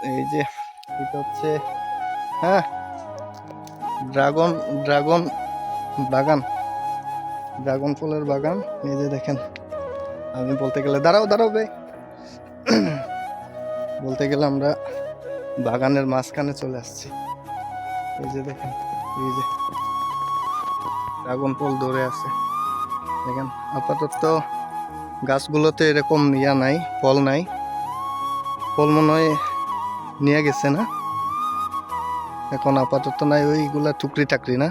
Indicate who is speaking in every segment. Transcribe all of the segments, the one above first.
Speaker 1: এই যে, এটা হচ্ছে হ্যাঁ ড্রাগন ড্রাগন বাগান, ড্রাগন ফলের বাগান। এই যে দেখেন, আমি বলতে গেলে, দাঁড়াও দাঁড়াও বে বলতে গেলে আমরা বাগানের মাঝখানে চলে আসছি। এই যে দেখেন, এই যে ড্রাগন ফল ধরে আছে। দেখেন, আপাতত গাছগুলোতে এরকম ইয়া নাই, ফল নাই। ফল মনে হয় নিয়ে গেছে না? এখন আপাতত নাই, ওইগুলা টুকরি টাকরি না?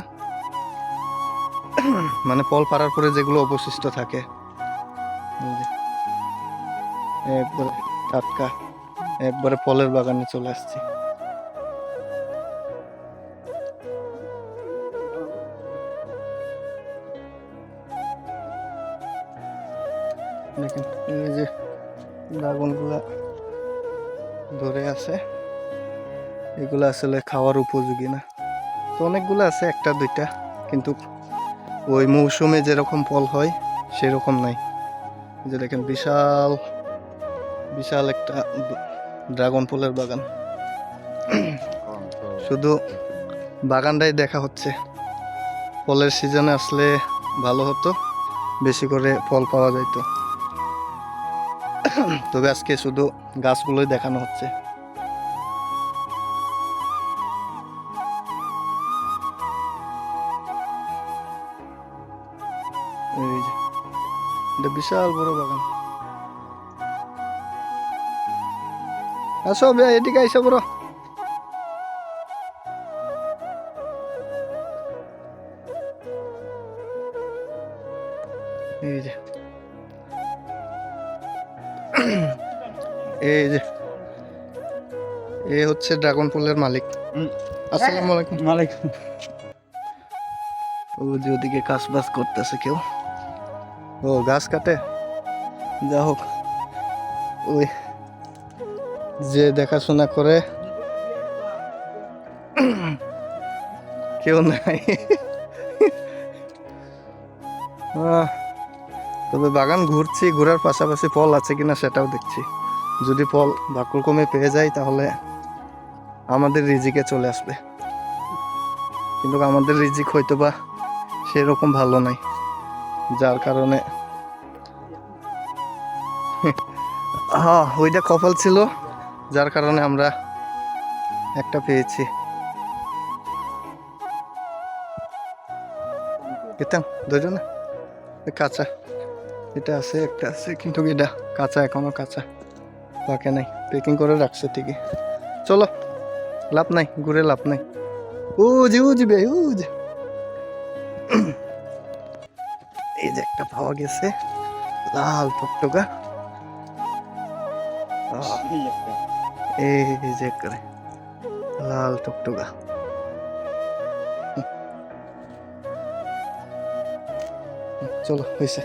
Speaker 1: মানে ফল পাড়ার পরে যেগুলো অবশিষ্ট থাকে। একবারে টাটকা, একবারে পলের বাগানে চলে আসছি। দেখেন, এই যে ড্রাগনগুলা ধরে আছে। এগুলো আসলে খাওয়ার উপযোগী না। তো অনেকগুলো আছে একটা দুইটা। কিন্তু ওই মৌসুমে যেরকম ফল হয় সেরকম নাই। যে দেখেন বিশাল বিশাল একটা ড্রাগন ফলের বাগান। শুধু বাগানটাই দেখা হচ্ছে। ফলের সিজনে আসলে ভালো হতো বেশি করে ফল পাওয়া যেত তবে আজকে শুধু গাছগুলোই দেখানো হচ্ছে। এই যে এটা বিশাল বড় বাগান। আসো বে এদিকে আইসো বড়। এই যে। এই যে। এ হচ্ছে ড্রাগন ফুলের মালিক। আসসালামু আলাইকুম।
Speaker 2: ওয়ালাইকুম।
Speaker 1: ও যে ওদিকে কাজ বাজ করতেছে কেউ। ও, গাছ কাটে? যা হোক, ওই যে দেখাশোনা করে, কেউ নাই। তবে বাগান ঘুরছি, ঘোরার পাশাপাশি ফল আছে কিনা সেটাও দেখছি। যদি ফল বাকুল কমে পেয়ে যাই তাহলে আমাদের রিজিকে চলে আসবে। কিন্তু আমাদের রিজিক হয়তো বা সেরকম ভালো নাই। যার কারণে হ্যাঁ ওইটা কপাল ছিল, যার কারণে আমরা একটা পেয়েছি। পেতাম দুজনে? কাঁচা। এটা আছে, একটা আছে, কিন্তু এটা কাঁচা, এখনও কাঁচা। পাকে নাই প্যাকিং করে রাখছে ঠিকই। চলো, লাভ নাই, ঘুরে লাভ নাই। উজি উজি বে উজ এই যে একটা পাওয়া গেছে। লাল টকটকা। এই যে করে লাল টকটকা। চলো হয়েছে।